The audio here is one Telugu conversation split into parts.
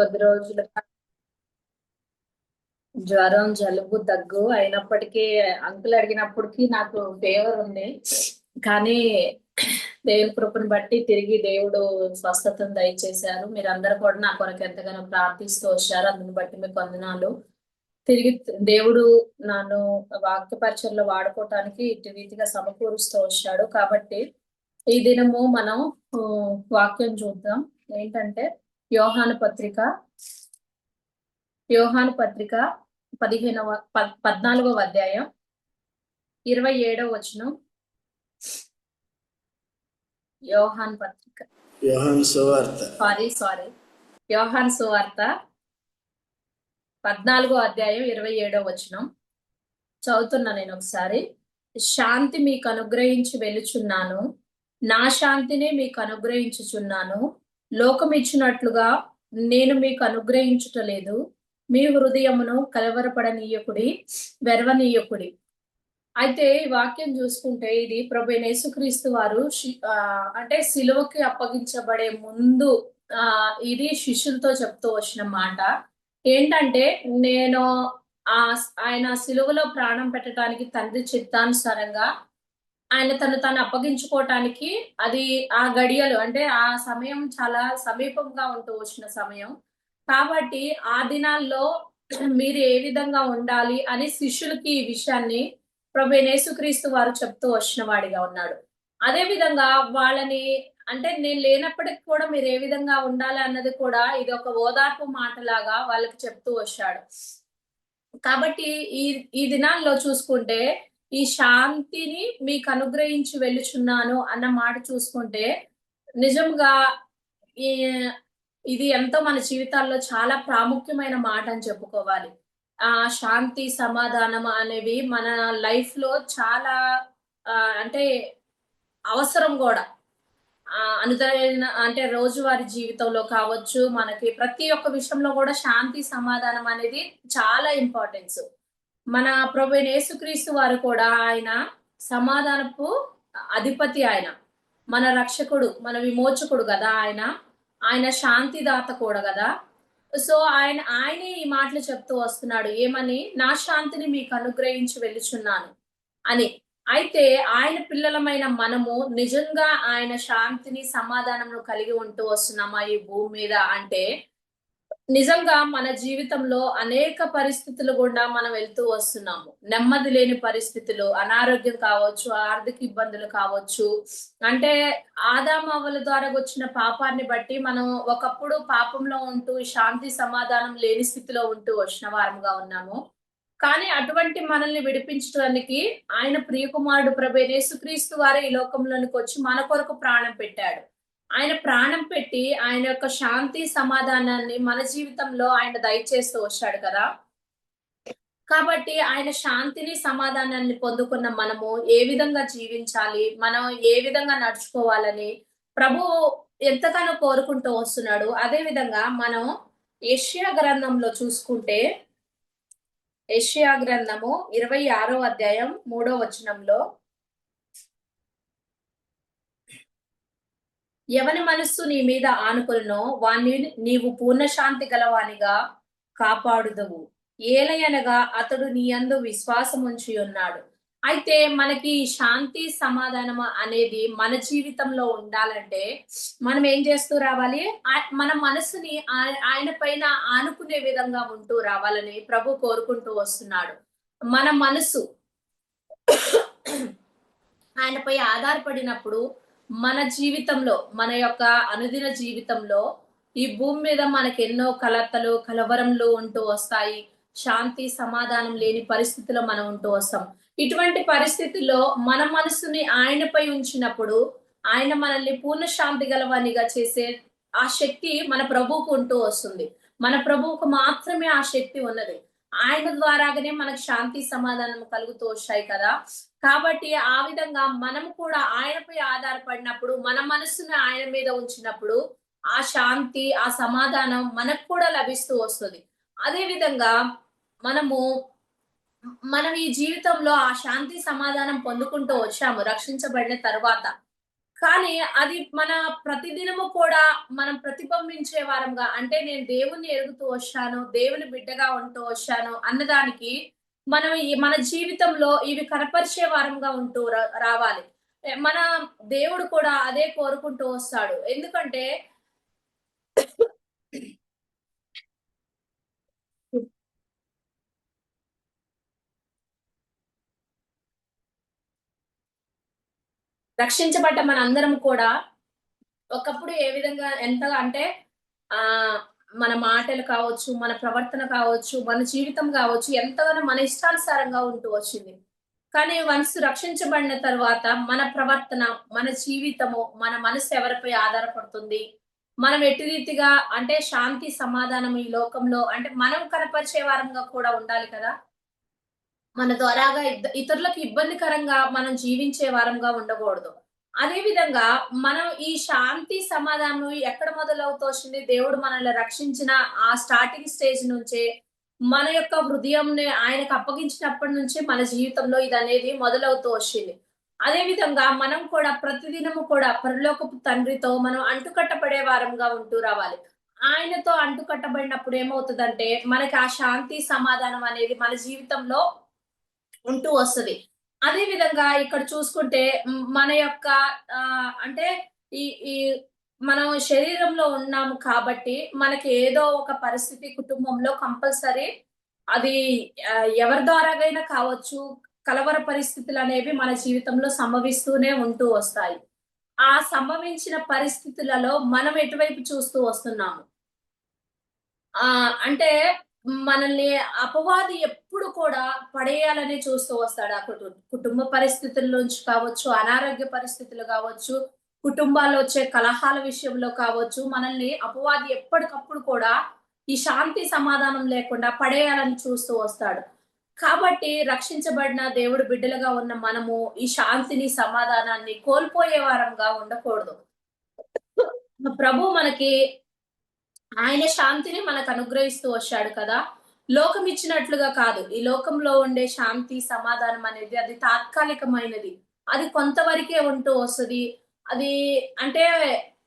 కొద్ది రోజులుగా జ్వరం జలుబు దగ్గు అయినప్పటికీ అంకులు అడిగినప్పటికీ నాకు ఫేవర్ ఉంది. కానీ దేవుని కృపను బట్టి తిరిగి దేవుడు స్వస్థతను దయచేశారు. మీరందరూ కూడా నా కొరకు ఎంతగానో ప్రార్థిస్తూ వచ్చారు. అందుని బట్టి మీకు వందనాలు. తిరిగి దేవుడు నన్ను వాక్యపరిచయంలో వాడుకోవటానికి ఇటు రీతిగా సమకూరుస్తూ వచ్చాడు. కాబట్టి ఈ దినము మనం వాక్యం చూద్దాం. ఏంటంటే యోహాను పత్రిక యోహాను పత్రిక పదిహేనవ పద్నాలుగవ అధ్యాయం ఇరవై ఏడవ వచనం. యోహాన్ పత్రిక. యోహాను సువార్త. Sorry sorry. యోహాన్ సువార్త పద్నాలుగో అధ్యాయం ఇరవై ఏడవ వచనం. చదువుతున్నా నేను ఒకసారి. శాంతి మీకు అనుగ్రహించి వెలుచున్నాను. నా శాంతిని మీకు అనుగ్రహించుచున్నాను లోకం ఇచ్చినట్లుగా నేను మీకు అనుగ్రహించుటలేదు. మీ హృదయమును కలవరపడనీయకుడి వెరవనీయకుడి. అయితే ఈ వాక్యం చూసుకుంటే ఇది ప్రభు యేసుక్రీస్తు వారు అంటే సిలువకి అప్పగించబడే ముందు ఆ ఇది శిష్యులతో చెప్తూ వచ్చిన మాట. ఏంటంటే నేను ఆ ఆయన సిలువలో ప్రాణం పెట్టడానికి తండ్రి చిత్తానుసారంగా ఆయన తను తాను అప్పగించుకోవటానికి అది ఆ గడియలు అంటే ఆ సమయం చాలా సమీపంగా ఉంటూ వచ్చిన సమయం. కాబట్టి ఆ దినాల్లో మీరు ఏ విధంగా ఉండాలి అని శిష్యులకి ఈ విషయాన్ని ప్రభు యేసుక్రీస్తు వారు చెప్తూ వచ్చిన వాడిగా ఉన్నాడు. అదే విధంగా వాళ్ళని అంటే నేను లేనప్పటికి కూడా మీరు ఏ విధంగా ఉండాలి అన్నది కూడా ఇది ఒక ఓదార్పు మాటలాగా వాళ్ళకి చెప్తూ వచ్చాడు. కాబట్టి ఈ ఈ దినాల్లో చూసుకుంటే ఈ శాంతిని మీకు అనుగ్రహించి వెళ్ళుచున్నాను అన్న మాట చూసుకుంటే నిజంగా ఈ ఇది ఎంతో మన జీవితాల్లో చాలా ప్రాముఖ్యమైన మాట అని చెప్పుకోవాలి. ఆ శాంతి సమాధానం అనేవి మన లైఫ్లో చాలా అంటే అవసరం కూడా. అనుదైన అంటే రోజువారి జీవితంలో కావచ్చు మనకి ప్రతి ఒక్క విషయంలో కూడా శాంతి సమాధానం అనేది చాలా ఇంపార్టెన్స్. మన ప్రభు యేసుక్రీస్తు వారు కూడా ఆయన సమాధానపు అధిపతి ఆయన. మన రక్షకుడు మన విమోచకుడు కదా ఆయన. ఆయన శాంతిదాత కూడా కదా. సో ఆయన ఆయనే ఈ మాటలు చెప్తూ వస్తున్నాడు. ఏమని? నా శాంతిని మీకు అనుగ్రహించి వెళ్ళుచున్నాను అని. అయితే ఆయన పిల్లలమైన మనము నిజంగా ఆయన శాంతిని సమాధానమును కలిగి ఉంటూ వస్తున్నామా ఈ భూమి మీద అంటే నిజంగా మన జీవితంలో అనేక పరిస్థితులు గుండా మనం వెళ్తూ వస్తున్నాము. నెమ్మది లేని పరిస్థితులు అనారోగ్యం కావచ్చు ఆర్థిక ఇబ్బందులు కావచ్చు. అంటే ఆదామవల ద్వారా వచ్చిన పాపాన్ని బట్టి మనం ఒకప్పుడు పాపంలో ఉంటూ శాంతి సమాధానం లేని స్థితిలో ఉంటూ వచ్చిన వారముగా ఉన్నాము. కానీ అటువంటి మనల్ని విడిపించడానికి ఆయన ప్రియకుమారుడు ప్రభు యేసుక్రీస్తు వారే ఈ లోకంలోనికి వచ్చి మన కొరకు ప్రాణం పెట్టాడు. ఆయన ప్రాణం పెట్టి ఆయన యొక్క శాంతి సమాధానాన్ని మన జీవితంలో ఆయన దయచేస్తూ వచ్చాడు కదా. కాబట్టి ఆయన శాంతిని సమాధానాన్ని పొందుకున్న మనము ఏ విధంగా జీవించాలి మనం ఏ విధంగా నడుచుకోవాలని ప్రభు ఎంతగానో కోరుకుంటూ వస్తున్నాడు. అదే విధంగా మనం ఏషియా గ్రంథంలో చూసుకుంటే ఏషియా గ్రంథము ఇరవై ఆరో అధ్యాయం మూడో వచనంలో ఎవని మనస్సు నీ మీద ఆనుకులనో వాణ్ణి నీవు పూర్ణశాంతి గలవానిగా కాపాడుదవు. ఏలయనగా అతడు నీ అందు విశ్వాసం ఉంచి ఉన్నాడు అయితే మనకి శాంతి సమాధానం అనేది మన జీవితంలో ఉండాలంటే మనం ఏం చేస్తూ రావాలి? ఆ- మన మనసుని ఆ- ఆయన పైన ఆనుకునే విధంగా ఉంటూ రావాలని ప్రభు కోరుకుంటూ వస్తున్నాడు. మన మనసు ఆయనపై ఆధారపడినప్పుడు మన జీవితంలో మన యొక్క అనుదిన జీవితంలో ఈ భూమి మీద మనకి ఎన్నో కలతలు కలవరంలు ఉంటూ వస్తాయి. శాంతి సమాధానం లేని పరిస్థితిలో మనం ఉంటూ వస్తాం. ఇటువంటి పరిస్థితుల్లో మన మనసుని ఆయనపై ఉంచినప్పుడు ఆయన మనల్ని పూర్ణ శాంతి గలవానిగా చేసే ఆ శక్తి మన ప్రభువుకు ఉంటూ వస్తుంది. మన ప్రభువుకు మాత్రమే ఆ శక్తి ఉన్నది. ఆయన ద్వారాగానే మనకు శాంతి సమాధానం కలుగుతూ వచ్చాయి కదా. కాబట్టి ఆ విధంగా మనం కూడా ఆయనపై ఆధారపడినప్పుడు మన మనసును ఆయన మీద ఉంచినప్పుడు ఆ శాంతి ఆ సమాధానం మనకు కూడా లభిస్తూ వస్తుంది. అదే విధంగా మనము మనం ఈ జీవితంలో ఆ శాంతి సమాధానం పొందుకుంటూ వచ్చాము రక్షించబడిన తర్వాత. కానీ అది మన ప్రతిదినము కూడా మనం ప్రతిబింబించే వారంగా అంటే నేను దేవుణ్ణి ఎరుగుతూ వచ్చాను దేవుని బిడ్డగా ఉంటూ వచ్చాను అన్నదానికి మనం మన జీవితంలో ఇవి కనపరిచే వారంగా ఉంటూ రా- రావాలి. మన దేవుడు కూడా అదే కోరుకుంటూ వస్తాడు. ఎందుకంటే రక్షించబడ్డ మన అందరం కూడా ఒకప్పుడు ఏ విధంగా ఎంతగా అంటే ఆ మన మాటలు కావచ్చు మన ప్రవర్తన కావచ్చు మన జీవితం కావచ్చు ఎంతగానో మన ఇష్టానుసారంగా ఉంటూ వచ్చింది. కానీ వన్స్ రక్షించబడిన తర్వాత మన ప్రవర్తన మన జీవితము మన మనసు ఎవరిపై ఆధారపడుతుంది? మనం ఎటు రీతిగా అంటే శాంతి సమాధానం ఈ లోకంలో అంటే మనం కనపరిచే వారంగా కూడా ఉండాలి కదా? మన ద్వారాగా ఇతరులకు ఇబ్బందికరంగా మనం జీవించే వారంగా ఉండకూడదు. అదే విధంగా మనం ఈ శాంతి సమాధానం ఎక్కడ మొదలవుతూ దేవుడు మనల్ని రక్షించిన ఆ స్టార్టింగ్ స్టేజ్ నుంచే మన యొక్క హృదయంని ఆయనకు అప్పగించినప్పటి నుంచి మన జీవితంలో ఇది అనేది మొదలవుతూ వచ్చింది అదే విధంగా మనం కూడా ప్రతిదినము కూడా పరలోకపు తండ్రితో మనం అంటుకట్టబడే వారంగా ఉంటూ రావాలి. ఆయనతో అంటుకట్టబడినప్పుడు ఏమవుతుందంటే మనకి ఆ శాంతి సమాధానం అనేది మన జీవితంలో ఉంటూ వస్తుంది. అదే విధంగా ఇక్కడ చూసుకుంటే మన యొక్క అంటే ఈ ఈ మనం శరీరంలో ఉన్నాము కాబట్టి మనకి ఏదో ఒక పరిస్థితి కుటుంబంలో కంపల్సరీ అది ఎవరి ద్వారాగైనా కావచ్చు కలవర పరిస్థితులు అనేవి మన జీవితంలో సంభవిస్తూనే ఉంటూ వస్తాయి. ఆ సంభవించిన పరిస్థితులలో మనం ఎటువైపు చూస్తూ వస్తున్నాము? ఆ అంటే మనల్ని అపవాది ఎప్పుడు కూడా పడేయాలని చూస్తూ వస్తాడు ఆ కుటుంబ కుటుంబ పరిస్థితుల్లోంచి కావచ్చు అనారోగ్య పరిస్థితులు కావచ్చు కుటుంబాల్లో వచ్చే కలహాల విషయంలో కావచ్చు మనల్ని అపవాది ఎప్పటికప్పుడు కూడా ఈ శాంతి సమాధానం లేకుండా పడేయాలని చూస్తూ వస్తాడు. కాబట్టి రక్షించబడిన దేవుడు బిడ్డలుగా ఉన్న మనము ఈ శాంతిని సమాధానాన్ని కోల్పోయే వారంగా ఉండకూడదు. ప్రభు మనకి ఆయన శాంతిని మనకు అనుగ్రహిస్తూ వచ్చాడు కదా. లోకం ఇచ్చినట్లుగా కాదు. ఈ లోకంలో ఉండే శాంతి సమాధానం అనేది అది తాత్కాలికమైనది. అది కొంతవరకే ఉంటూ వస్తుంది. అది అంటే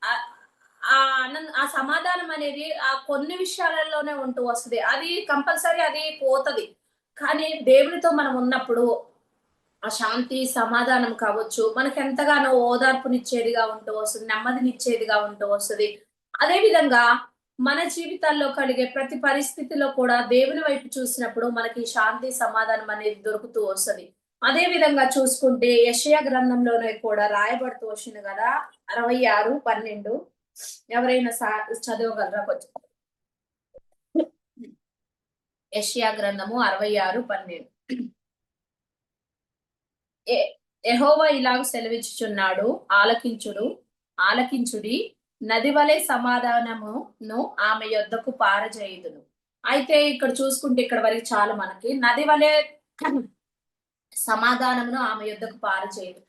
ఆ- ఆ ఆనంద ఆ సమాధానం అనేది ఆ కొన్ని విషయాలలోనే ఉంటూ వస్తుంది. అది కంపల్సరీ అది పోతది. కానీ దేవునితో మనం ఉన్నప్పుడు ఆ శాంతి సమాధానం కావచ్చు మనకు ఎంతగానో ఓదార్పునిచ్చేదిగా ఉంటూ వస్తుంది నెమ్మదినిచ్చేదిగా ఉంటూ వస్తుంది. అదే విధంగా మన జీవితాల్లో కలిగే ప్రతి పరిస్థితిలో కూడా దేవుని వైపు చూసినప్పుడు మనకి శాంతి సమాధానం అనేది దొరుకుతూ వస్తుంది. అదే విధంగా చూసుకుంటే యషయ గ్రంథంలోనే కూడా రాయబడుతూ వచ్చింది కదా అరవై ఆరు పన్నెండు. ఎవరైనా సా చదవగలరా కొంచెం? యషయా గ్రంథము అరవై ఆరు పన్నెండు. ఎహోవా ఇలాగ సెలవిచ్చుచున్నాడు ఆలకించుడు ఆలకించుడి నది వలె సమాధానమును ఆమె యొద్దకు పారజేయుదును. అయితే ఇక్కడ చూసుకుంటే ఇక్కడ వరకు చాలు మనకి నది వలె సమాధానమును ఆమె యొద్దకు పారజేయదు.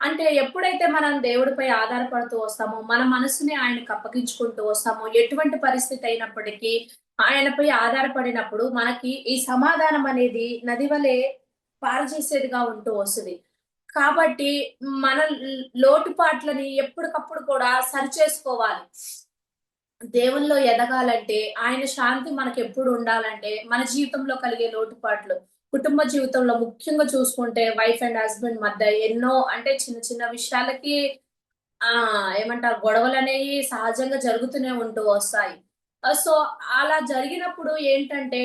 అంటే ఎప్పుడైతే మనం దేవుడిపై ఆధారపడుతూ వస్తామో మన మనసుని ఆయనకు అప్పగించుకుంటూ వస్తామో ఎటువంటి పరిస్థితి అయినప్పటికీ ఆయనపై ఆధారపడినప్పుడు మనకి ఈ సమాధానం అనేది నది వలె పారజేసేదిగా ఉంటూ వస్తుంది. కాబట్టి మన లోటుపాట్లని ఎప్పటికప్పుడు కూడా సరి చేసుకోవాలి దేవుల్లో ఎదగాలంటే ఆయన శాంతి మనకి ఎప్పుడు ఉండాలంటే మన జీవితంలో కలిగే లోటుపాట్లు. కుటుంబ జీవితంలో ముఖ్యంగా చూసుకుంటే వైఫ్ అండ్ హస్బెండ్ మధ్య ఎన్నో అంటే చిన్న చిన్న విషయాలకి ఆ ఏమంటారు గొడవలు అనేవి సహజంగా జరుగుతూనే ఉంటూ వస్తాయి. సో అలా జరిగినప్పుడు ఏంటంటే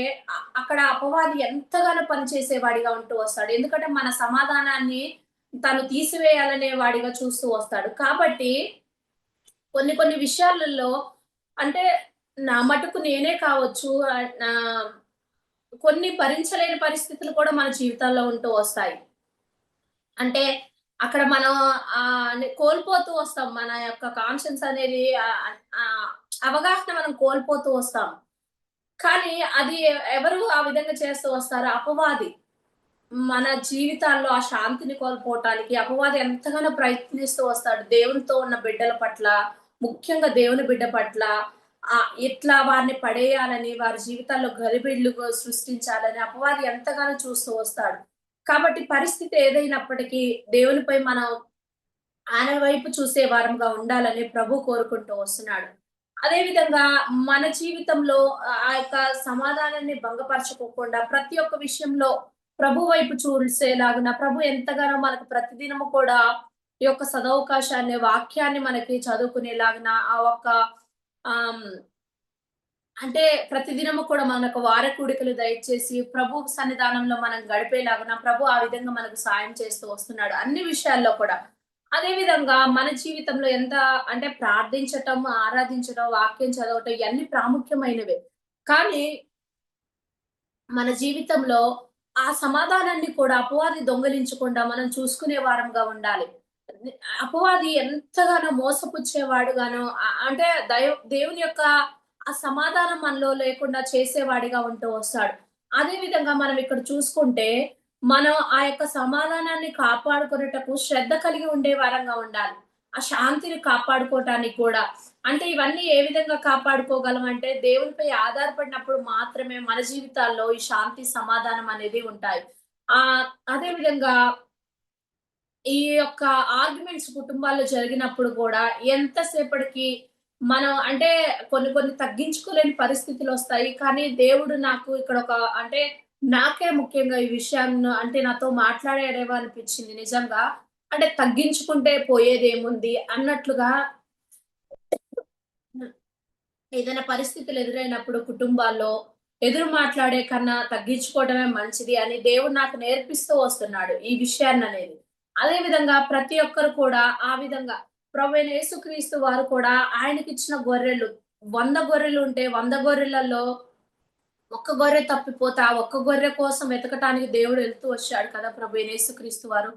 అక్కడ అపవాది ఎంతగానో పనిచేసేవాడిగా ఉంటూ వస్తాడు. ఎందుకంటే మన సమాధానాన్ని తను తీసివేయాలనే వాడిగా చూస్తూ వస్తాడు. కాబట్టి కొన్ని కొన్ని విషయాలలో అంటే నా మటుకు నేనే కావచ్చు నా కొన్ని భరించలేని పరిస్థితులు కూడా మన జీవితాల్లో ఉంటూ వస్తాయి. అంటే అక్కడ మనం ఆ కోల్పోతూ వస్తాం. మన యొక్క కాన్షియన్స్ అనేది అవగాహన మనం కోల్పోతూ వస్తాం. కానీ అది ఎవరు ఆ విధంగా చేస్తూ వస్తారు అపవాది. మన జీవితాల్లో ఆ శాంతిని కోల్పోవటానికి అపవాది ఎంతగానో ప్రయత్నిస్తూ వస్తాడు. దేవునితో ఉన్న బిడ్డల పట్ల ముఖ్యంగా దేవుని బిడ్డ పట్ల ఆ ఇట్లా వారిని పడేయాలని వారి జీవితాల్లో గరిబిళ్ళు సృష్టించాలని అపవాది ఎంతగానో చూస్తూ వస్తాడు. కాబట్టి పరిస్థితి ఏదైనప్పటికీ దేవునిపై మనం ఆయన వైపు చూసే వారంగా ఉండాలని ప్రభు కోరుకుంటూ వస్తున్నాడు. అదే విధంగా మన జీవితంలో ఆ యొక్క సమాధానాన్ని భంగపరచుకోకుండా ప్రతి ఒక్క విషయంలో ప్రభు వైపు చూసేలాగున ప్రభు ఎంతగానో మనకు ప్రతిదినము కూడా ఈ యొక్క సదవకాశాన్ని వాక్యాన్ని మనకి చదువుకునేలాగిన ఆ ఒక్క ఆ అంటే ప్రతిదినము కూడా మనకు వార కూడికలు దయచేసి ప్రభు సన్నిధానంలో మనం గడిపేలాగున ప్రభు ఆ విధంగా మనకు సాయం చేస్తూ వస్తున్నాడు అన్ని విషయాల్లో కూడా. అదే విధంగా మన జీవితంలో ఎంత అంటే ప్రార్థించటం ఆరాధించటం వాక్యం చదవటం ఇవన్నీ ప్రాముఖ్యమైనవే. కానీ మన జీవితంలో ఆ సమాధానాన్ని కూడా అపవాది దొంగలించకుండా మనం చూసుకునే వారంగా ఉండాలి. అపవాది ఎంతగానో మోసపుచ్చేవాడుగానో అంటే దైవ దేవుని యొక్క ఆ సమాధానం మనలో లేకుండా చేసేవాడిగా ఉంటూ వస్తాడు. అదే విధంగా మనం ఇక్కడ చూసుకుంటే మనం ఆ యొక్క సమాధానాన్ని కాపాడుకునేటకు శ్రద్ధ కలిగి ఉండే వారంగా ఉండాలి. ఆ శాంతిని కాపాడుకోవటానికి కూడా అంటే ఇవన్నీ ఏ విధంగా కాపాడుకోగలం అంటే దేవునిపై ఆధారపడినప్పుడు మాత్రమే మన జీవితాల్లో ఈ శాంతి సమాధానం అనేది ఉంటాయి. ఆ అదే విధంగా ఈ యొక్క ఆర్గ్యుమెంట్స్ కుటుంబాల్లో జరిగినప్పుడు కూడా ఎంతసేపటికి మనం అంటే కొన్ని కొన్ని తగ్గించుకోలేని పరిస్థితులు వస్తాయి. కానీ దేవుడు నాకు ఇక్కడ ఒక అంటే నాకే ముఖ్యంగా ఈ విషయాన్ని అంటే నాతో మాట్లాడేదేమో అనిపించింది నిజంగా. అంటే తగ్గించుకుంటే పోయేది ఏముంది అన్నట్లుగా ఏదైనా పరిస్థితులు ఎదురైనప్పుడు కుటుంబాల్లో ఎదురు మాట్లాడే కన్నా తగ్గించుకోవడమే మంచిది అని దేవుడు నాకు నేర్పిస్తూ వస్తున్నాడు ఈ విషయాన్ని అనేది. అదే విధంగా ప్రతి ఒక్కరు కూడా ఆ విధంగా ప్రవీణ యేసుక్రీస్తు వారు కూడా ఆయనకి ఇచ్చిన గొర్రెలు వంద గొర్రెలు ఉంటే వంద గొర్రెలలో ఒక్క గొర్రె తప్పిపోతే ఆ ఒక్క గొర్రె కోసం వెతకటానికి దేవుడు వెళ్తూ వచ్చాడు కదా ప్రభు యేసుక్రీస్తు వారు.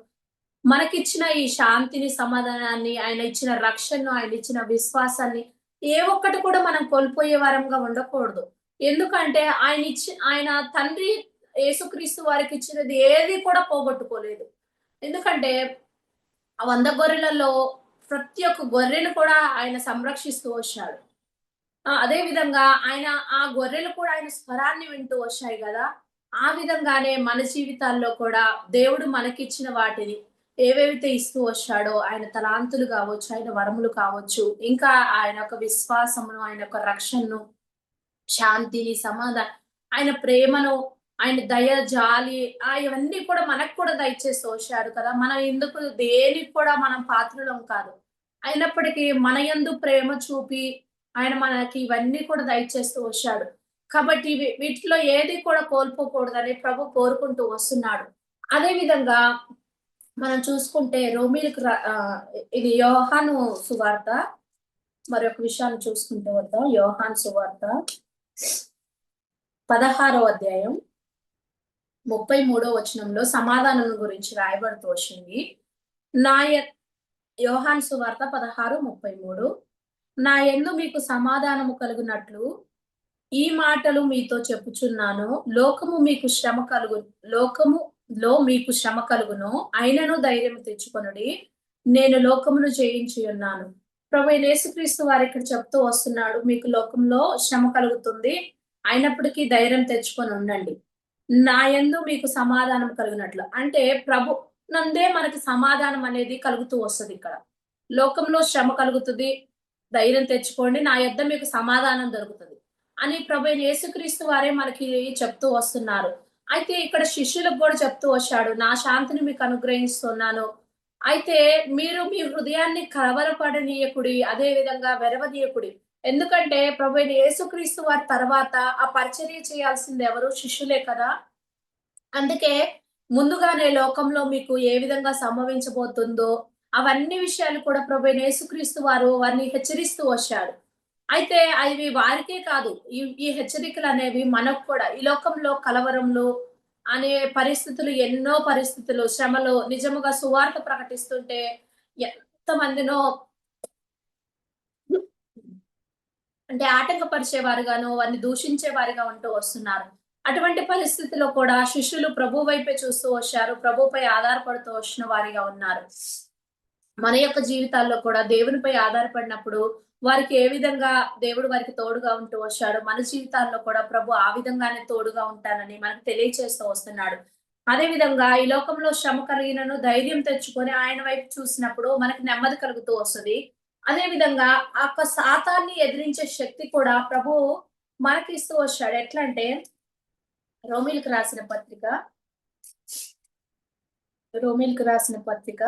మనకిచ్చిన ఈ శాంతిని సమాధానాన్ని ఆయన ఇచ్చిన రక్షణను ఆయన ఇచ్చిన విశ్వాసాన్ని ఏ ఒక్కటి కూడా మనం కోల్పోయే వారంగా ఉండకూడదు. ఎందుకంటే ఆయన ఇచ్చి ఆయన తండ్రి యేసుక్రీస్తు వారికి ఇచ్చినది ఏది కూడా పోగొట్టుకోలేదు. ఎందుకంటే ఆ వంద గొర్రెలలో ప్రతి ఒక్క గొర్రెను కూడా ఆయన సంరక్షిస్తూ వచ్చాడు. అదే విధంగా ఆయన ఆ గొర్రెలు కూడా ఆయన స్వరాన్ని వింటూ వచ్చాయి కదా. ఆ విధంగానే మన జీవితాల్లో కూడా దేవుడు మనకిచ్చిన వాటిని ఏవేవైతే ఇస్తూ వచ్చాడో ఆయన తలాంతులు కావచ్చు ఆయన వరములు కావచ్చు ఇంకా ఆయన యొక్క విశ్వాసమును ఆయన యొక్క రక్షణను శాంతిని సమాధానం ఆయన ప్రేమను ఆయన దయ జాలి ఆ ఇవన్నీ కూడా మనకు కూడా దయచేసి వచ్చాడు కదా. మనం ఎందుకు దేనికి కూడా మనం పాత్రలం కాదు. అయినప్పటికీ మన యందు ప్రేమ చూపి ఆయన మనకి ఇవన్నీ కూడా దయచేస్తూ వచ్చాడు కాబట్టి వీటిలో ఏది కూడా కోల్పోకూడదని ప్రభు కోరుకుంటూ వస్తున్నాడు. అదే విధంగా మనం చూసుకుంటే రోమిలకు ఆ, ఇది యోహాను సువార్త. మరొక విషయాన్ని చూసుకుంటూ వద్దాం. యోహాన్ సువార్త పదహారో అధ్యాయం ముప్పై మూడో వచనంలో సమాధానం గురించి రాయబడుతూ వచ్చింది. నా యోహాన్ సువార్త పదహారు ముప్పై మూడు. నా ఎందు మీకు సమాధానము కలుగునట్లు ఈ మాటలు మీతో చెప్పుచున్నాను. లోకము మీకు శ్రమ కలుగు లో మీకు శ్రమ కలుగును అయినను ధైర్యం తెచ్చుకొనుడి. నేను లోకమును జయించి ఉన్నాను. ప్రభు యేసుక్రీస్తు వారు ఇక్కడ చెప్తూ వస్తున్నాడు మీకు లోకంలో శ్రమ కలుగుతుంది అయినప్పటికీ ధైర్యం తెచ్చుకొని ఉండండి. నా యందు మీకు సమాధానం కలిగినట్లు. అంటే ప్రభు నందే మనకి సమాధానం అనేది కలుగుతూ వస్తుంది ఇక్కడ. లోకంలో శ్రమ కలుగుతుంది ధైర్యం తెచ్చుకోండి నా యొద్ద మీకు సమాధానం దొరుకుతుంది అని ప్రభు యేసుక్రీస్తు వారే మనకి చెప్తూ వస్తున్నారు. అయితే ఇక్కడ శిష్యులకు కూడా చెప్తూ వచ్చాడు నా శాంతిని మీకు అనుగ్రహిస్తున్నాను. అయితే మీరు మీ హృదయాన్ని కలవరపడనీయకుడి అదే విధంగా వెరవనీయకుడి ఎందుకంటే ప్రభు యేసుక్రీస్తు వారి తర్వాత ఆ పరిచర్య చేయాల్సింది ఎవరు? శిష్యులే కదా. అందుకే ముందుగానే లోకంలో మీకు ఏ విధంగా సంభవించబోతుందో అవన్నీ విషయాలు కూడా ప్రభు యేసుక్రీస్తు వారు వారిని హెచ్చరిస్తూ వచ్చాడు. అయితే అవి వారికే కాదు ఈ ఈ హెచ్చరికలు అనేవి మనకు కూడా ఈ లోకంలో కలవరంలో అనే పరిస్థితులు ఎన్నో పరిస్థితులు శ్రమలు నిజముగా సువార్త ప్రకటిస్తుంటే ఎంతమందినో అంటే ఆటంకపరిచే వారుగాను వారిని దూషించే వారిగా ఉంటూ వస్తున్నారు. అటువంటి పరిస్థితిలో కూడా శిష్యులు ప్రభు వైపే చూస్తూ వచ్చారు ప్రభుపై ఆధారపడుతూ వచ్చిన వారిగా ఉన్నారు. మన యొక్క జీవితాల్లో కూడా దేవునిపై ఆధారపడినప్పుడు వారికి ఏ విధంగా దేవుడు వారికి తోడుగా ఉంటూ వచ్చాడు? మన జీవితాల్లో కూడా ప్రభు ఆ విధంగానే తోడుగా ఉంటానని మనకు తెలియచేస్తూ వస్తున్నాడు. అదే విధంగా ఈ లోకంలో శ్రమ కలిగినను ధైర్యం తెచ్చుకొని ఆయన వైపు చూసినప్పుడు మనకు నెమ్మది కలుగుతూ వస్తుంది. అదే విధంగా ఆ యొక్క శాతాన్ని ఎదిరించే శక్తి కూడా ప్రభు మనకి ఇస్తూ వచ్చాడు. ఎట్లా అంటే రోమిల్కి రాసిన పత్రిక రోమిల్కి రాసిన పత్రిక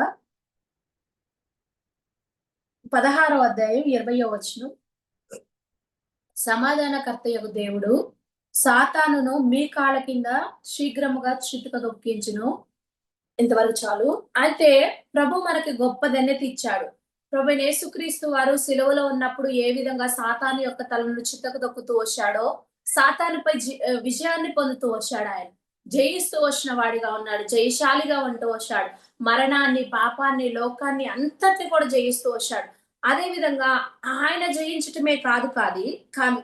పదహారో అధ్యాయం ఇరవయో వచనం. సమాధానకర్త యొక్క దేవుడు సాతానును మీ కాళ్ళ కింద శీఘ్రముగా చిటుక దొక్కించును. ఇంతవరకు చాలు. అయితే ప్రభు మనకి గొప్ప ధన్యత ఇచ్చాడు. ప్రభు యేసుక్రీస్తు వారు సిలువలో ఉన్నప్పుడు ఏ విధంగా సాతాను యొక్క తలను చిత్తకు దొక్కుతూ వచ్చాడో సాతానుపై జి- విజయాన్ని పొందుతూ వచ్చాడు ఆయన. జయిస్తూ వచ్చిన వాడిగా ఉన్నాడు జయశాలిగా ఉంటూ వచ్చాడు. మరణాన్ని పాపాన్ని లోకాన్ని అంతటి కూడా జయిస్తూ వచ్చాడు. అదే విధంగా ఆయన జయించటమే కాదు కాదు కాదు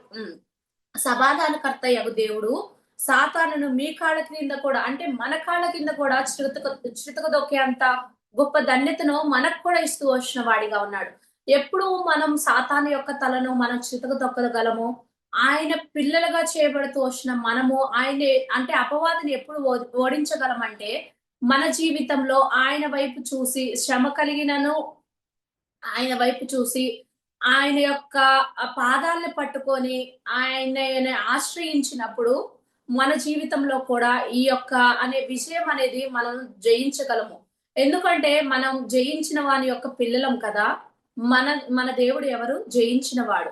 సమాధానకర్త యగు దేవుడు సాతానును మీ కాళ్ళ కింద కూడా అంటే మన కాళ్ళ కింద కూడా చిరుతక చిరుతక దొక్కే అంత గొప్ప ధన్యతను మనకు కూడా ఇస్తూ వచ్చిన వాడిగా ఉన్నాడు. ఎప్పుడు మనం సాతాను యొక్క తలను మనం చిరుతక దొక్కగలము ఆయన పిల్లలుగా చేయబడుతూ వచ్చిన మనము ఆయన అంటే అపవాదిని ఎప్పుడు ఓ- ఓడించగలమంటే మన జీవితంలో ఆయన వైపు చూసి శ్రమ కలిగినను ఆయన వైపు చూసి ఆయన యొక్క ఆ పాదాలను పట్టుకొని ఆయన ఆశ్రయించినప్పుడు మన జీవితంలో కూడా ఈ యొక్క అనే విషయం అనేది మనం జయించగలము. ఎందుకంటే మనం జయించిన వాని యొక్క పిల్లలం కదా. మన మన దేవుడు ఎవరు? జయించిన వాడు.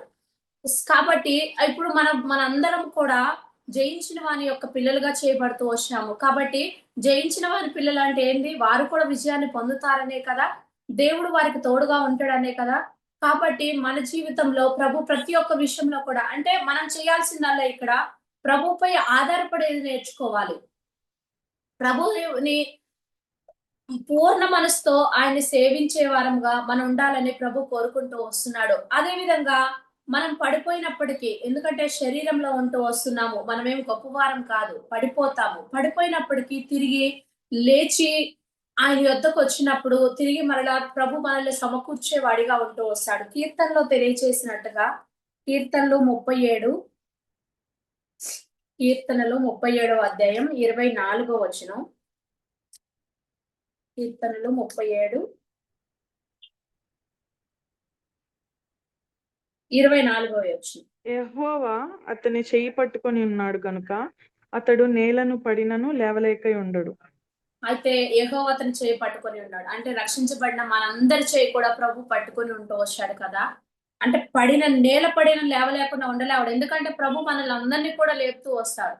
కాబట్టి ఇప్పుడు మనం మనందరం కూడా జయించిన వాని యొక్క పిల్లలుగా చేయబడుతూ వచ్చాము కాబట్టి జయించిన వారి పిల్లలు అంటే ఏంది? వారు కూడా విజయాన్ని పొందుతారనే కదా. దేవుడు వారికి తోడుగా ఉంటాడనే కదా? కాబట్టి మన జీవితంలో ప్రభు ప్రతి ఒక్క విషయంలో కూడా అంటే మనం చేయాల్సిందల్లా ఇక్కడ ప్రభుపై ఆధారపడేది నేర్చుకోవాలి. ప్రభుని పూర్ణ మనసుతో ఆయన సేవించే వారంగా మనం ఉండాలని ప్రభు కోరుకుంటూ వస్తున్నాడు. అదే విధంగా మనం పడిపోయినప్పటికీ ఎందుకంటే శరీరంలో ఉంటూ వస్తున్నాము మనమేం గొప్పవారం కాదు పడిపోతాము. పడిపోయినప్పటికీ తిరిగి లేచి ఆయన యొద్దకు వచ్చినప్పుడు తిరిగి మరలా ప్రభు మనల్ని సమకూర్చే వాడిగా ఉంటూ వస్తాడు. కీర్తనలో తెలియచేసినట్టుగా కీర్తనలు ముప్పై ఏడు కీర్తనలు ముప్పై ఏడవ అధ్యాయం ఇరవై నాలుగో వచనం. కీర్తనలు ముప్పై ఏడు ఇరవై నాలుగో వచనం. యహోవా అతని చెయ్యి పట్టుకొని ఉన్నాడు గనుక అతడు నేలను పడినను లేవలేక ఉండడు అయితే ఏహో అతని చేయి పట్టుకొని ఉన్నాడు. అంటే రక్షించబడిన మనందరి చేయి కూడా ప్రభు పట్టుకొని ఉంటూ వచ్చాడు కదా. అంటే పడిన నేల పడిన లేవలేకుండా ఉండలేవాడు. ఎందుకంటే ప్రభు మనల్ని అందరినీ కూడా లేపుతూ వస్తాడు.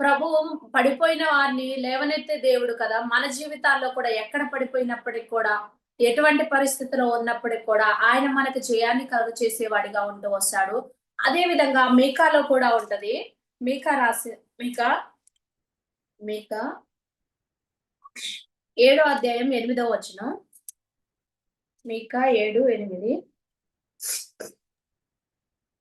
ప్రభు పడిపోయిన వారిని లేవనెత్తే దేవుడు కదా. మన జీవితాల్లో కూడా ఎక్కడ పడిపోయినప్పటికి కూడా ఎటువంటి పరిస్థితిలో ఉన్నప్పటికి కూడా ఆయన మనకు జయాన్ని కలుగు చేసేవాడిగా ఉంటూ వస్తాడు. అదే విధంగా మీకాలో కూడా ఉంటది. మీకా రాసి మీకా? మీకా? ఏడో అధ్యాయం ఎనిమిదో వచనం. మీకా ఏడు ఎనిమిది.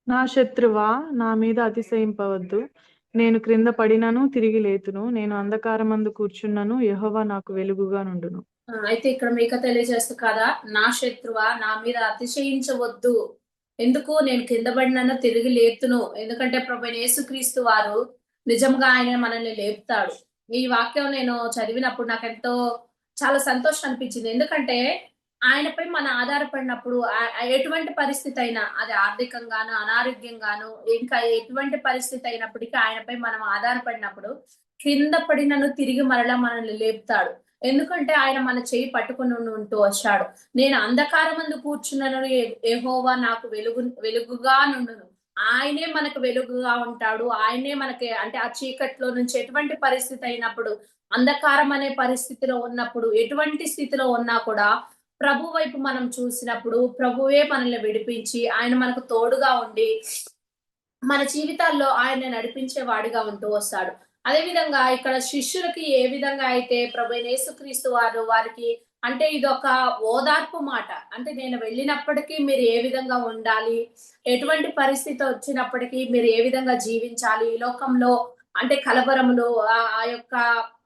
నా శత్రువా నా మీద అతిశయింపవద్దు. నేను క్రింద పడినను తిరిగి లేతును. నేను అంధకారమందు కూర్చున్నను యెహోవా నాకు వెలుగుగా నుండును. అయితే ఇక్కడ మీక తెలియజేస్తూ కదా నా శత్రువా నా మీద అతిశయించవద్దు. ఎందుకు? నేను కింద పడినను తిరిగి లేతును. ఎందుకంటే ప్రభు యేసుక్రీస్తు వారు నిజంగా ఆయన మనల్ని లేపుతాడు. ఈ వాక్యం నేను చదివినప్పుడు నాకు ఎంతో చాలా సంతోషం అనిపించింది. ఎందుకంటే ఆయనపై మన ఆధారపడినప్పుడు ఎటువంటి పరిస్థితి అయినా అది ఆర్థికంగాను అనారోగ్యంగాను ఇంకా ఎటువంటి పరిస్థితి అయినప్పటికీ ఆయనపై మనం ఆధారపడినప్పుడు కింద పడినను తిరిగి మరలా మనల్ని లేపుతాడు. ఎందుకంటే ఆయన మన చేయి పట్టుకుని ఉంటూ వచ్చాడు. నేను అంధకారం ముందు కూర్చున్నాను ఏహోవా నాకు వెలుగు వెలుగుగా నుండును. ఆయనే మనకు వెలుగుగా ఉంటాడు. ఆయనే మనకి అంటే ఆ చీకట్లో నుంచి ఎటువంటి పరిస్థితి అయినప్పుడు అంధకారం అనే పరిస్థితిలో ఉన్నప్పుడు ఎటువంటి స్థితిలో ఉన్నా కూడా ప్రభు వైపు మనం చూసినప్పుడు ప్రభువే మనల్ని విడిపించి ఆయన మనకు తోడుగా ఉండి మన జీవితాల్లో ఆయన నడిపించే వాడిగా ఉంటూ వస్తాడు. అదే విధంగా ఇక్కడ శిష్యులకి ఏ విధంగా అయితే ప్రభు యేసుక్రీస్తు వారు వారికి అంటే ఇది ఒక ఓదార్పు మాట. అంటే నేను వెళ్ళినప్పటికీ మీరు ఏ విధంగా ఉండాలి? ఎటువంటి పరిస్థితి వచ్చినప్పటికీ మీరు ఏ విధంగా జీవించాలి? ఈ లోకంలో అంటే కలవరములు ఆ ఆ యొక్క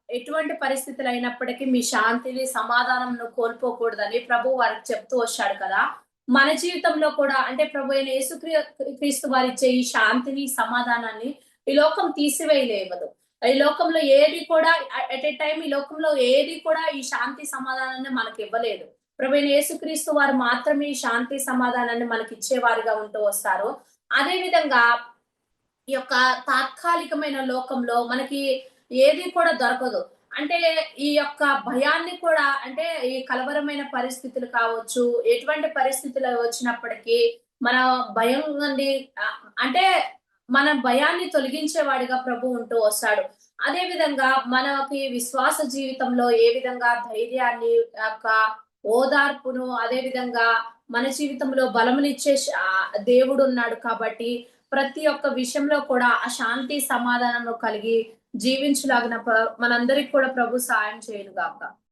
ఎటువంటి పరిస్థితులు అయినప్పటికీ మీ శాంతిని సమాధానంను కోల్పోకూడదని ప్రభు వారికి చెప్తూ వచ్చాడు కదా. మన జీవితంలో కూడా అంటే ప్రభు అయిన యేసుక్రీ క్రీస్తు వారిచ్చే ఈ శాంతిని సమాధానాన్ని ఈ లోకం తీసివేయలేవదు ఈ లోకంలో ఏది కూడా అట్ ఏ టైం ఈ లోకంలో ఏది కూడా ఈ శాంతి సమాధానాన్ని మనకి ఇవ్వలేదు. ప్రవీణ యేసుక్రీస్తు వారు మాత్రమే ఈ శాంతి సమాధానాన్ని మనకి ఇచ్చేవారుగా ఉంటూ వస్తారు. అదే విధంగా ఈ యొక్క తాత్కాలికమైన లోకంలో మనకి ఏది కూడా దొరకదు. అంటే ఈ యొక్క భయాన్ని కూడా అంటే ఈ కలవరమైన పరిస్థితులు కావచ్చు ఎటువంటి పరిస్థితులు వచ్చినప్పటికీ మన భయం నుండి అంటే మన భయాన్ని తొలగించేవాడిగా ప్రభు ఉంటూ వస్తాడు. అదే విధంగా మనకి విశ్వాస జీవితంలో ఏ విధంగా ధైర్యాన్ని యొక్క ఓదార్పును అదే విధంగా మన జీవితంలో బలమునిచ్చే దేవుడు ఉన్నాడు కాబట్టి ప్రతి ఒక్క విషయంలో కూడా ఆ శాంతి సమాధానంలో కలిగి జీవించలాగిన మనందరికి కూడా ప్రభు సాయం చేయను గాక